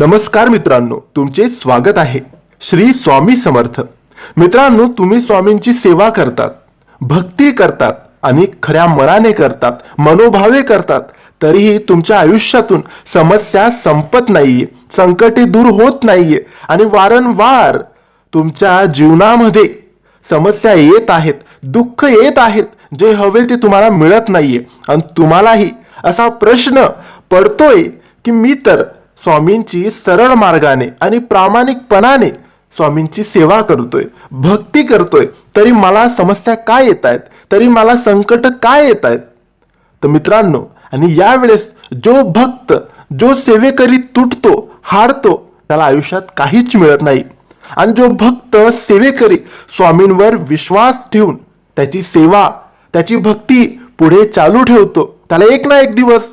नमस्कार मित्रांनो तुमचे स्वागत आहे. श्री स्वामी समर्थ. मित्रांनो तुम्ही स्वामींची सेवा करतात भक्ती करतात आणि खऱ्या मनाने करतात मनोभावे करतात तरीही तुमच्या आयुष्यातून समस्या संपत नाहीये संकटे दूर होत नाहीये आणि वारंवार तुमच्या जीवनामध्ये समस्या येत आहेत दुःख येत आहेत जे हवे ते तुम्हाला मिळत नाहीये. आणि तुम्हालाही असा प्रश्न पडतोय की मी तर स्वामींची सरळ मार्गाने आणि प्रामाणिकपणाने स्वामींची सेवा करतोय भक्ती करतोय. तरी मला समस्या काय येत आहेत? तरी मला संकट काय येत आहेत? तर मित्रांनो आणि यावेळेस जो भक्त जो सेवेकरी तुटतो हारतो त्याला आयुष्यात काहीच मिळत नाही. आणि जो भक्त सेवेकरी स्वामींवर विश्वास ठेवून त्याची सेवा त्याची भक्ती पुढे चालू ठेवतो त्याला एक ना एक दिवस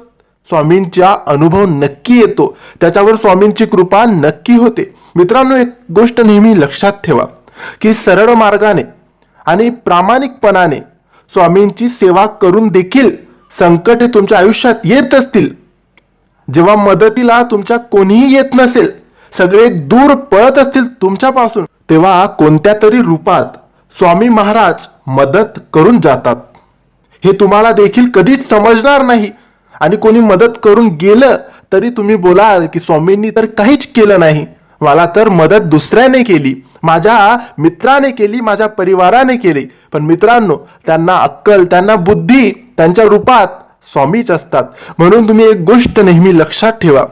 स्वामींचा अनुभव नक्की येतो. त्याच्यावर स्वामींची कृपा नक्की होते. मित्रांनो एक गोष्ट नेहमी लक्षात ठेवा की सरळ मार्गाने आणि प्रामाणिकपणाने स्वामींची सेवा करून देखील संकटे तुमच्या आयुष्यात येत असतील. जेव्हा मदतीला तुमच्या कोणीही येत नसेल सगळे दूर पळत असतील तुमच्यापासून तेव्हा कोणत्या तरी रूपात स्वामी महाराज मदत करून जातात. हे तुम्हाला देखील कधीच समजणार नाही. आणि कोणी मदत करून गेलं तरी तुम्ही बोलाल की स्वामींनी तर काहीच केलं नाही. मला तर मदत दुसऱ्याने केली. माझ्या मित्राने केली माझ्या परिवाराने केली. पण मित्रांनो त्यांना अक्कल त्यांना बुद्धी त्यांच्या रूपात स्वामीच असतात. म्हणून तुम्ही एक गोष्ट नेहमी लक्षात ठेवा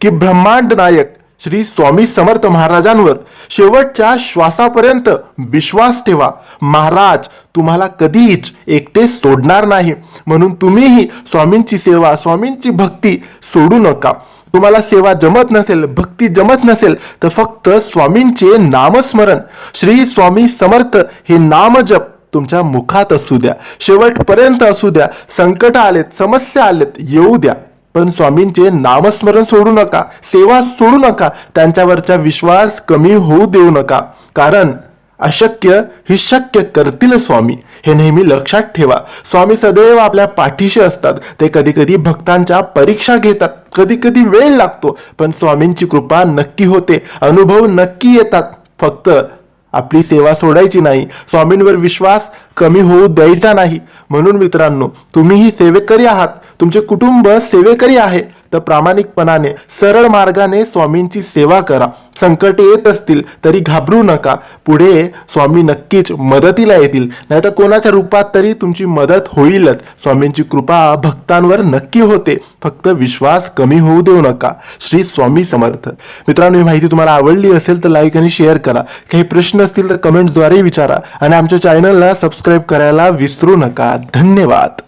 की ब्रह्मांड नायक श्री स्वामी समर्थ महाराजांवर शेवटच्या श्वासापर्यंत विश्वास ठेवा. महाराज तुम्हाला कधीच एकटे सोडणार नाही. म्हणून तुम्हीही स्वामींची सेवा स्वामींची भक्ती सोडू नका. तुम्हाला सेवा जमत नसेल भक्ती जमत नसेल तर फक्त स्वामींचे नामस्मरण. श्री स्वामी समर्थ हे नामजप तुमच्या मुखात असू द्या. शेवटपर्यंत असू द्या. संकट आलेत समस्या आलेत येऊ द्या. पण स्वामींचे नामस्मरण सोडू नका सेवा सोडू नका त्यांच्यावरचा विश्वास कमी होऊ देऊ नका. कारण अशक्य ही शक्य करतील स्वामी. हे नेहमी लक्षात ठेवा. स्वामी सदैव आपल्या पाठीशी असतात. ते कधी कधी भक्तांच्या परीक्षा घेतात. कधी कधी वेळ लागतो. पण स्वामींची कृपा नक्की होते. अनुभव नक्की येतात. फक्त आपली सेवा सोडायची नाही. स्वामींवर विश्वास कमी होऊ द्यायचा नाही. म्हणून मित्रांनो तुम्हीही सेवेकरी आहात. तुमचे कुटुंब सेवेकरी आहे. तर प्रामाणिकपणाने सरळ मार्गाने स्वामींची सेवा करा. संकट येत असतील तरी घाबरू नका. पुढे स्वामी नक्कीच मदतीला येतील. नाहीतर कोणाच्या रूपात तरी तुमची मदत होईलच. स्वामींची कृपा भक्तांवर नक्की होते. फक्त विश्वास कमी होऊ देऊ नका. श्री स्वामी समर्थ. मित्रांनो ही माहिती तुम्हाला आवडली असेल तर लाईक आणि शेअर करा. काही प्रश्न असतील तर कमेंट्सद्वारे विचारा. आणि आमच्या चॅनलला सबस्क्राईब करायला विसरू नका. धन्यवाद.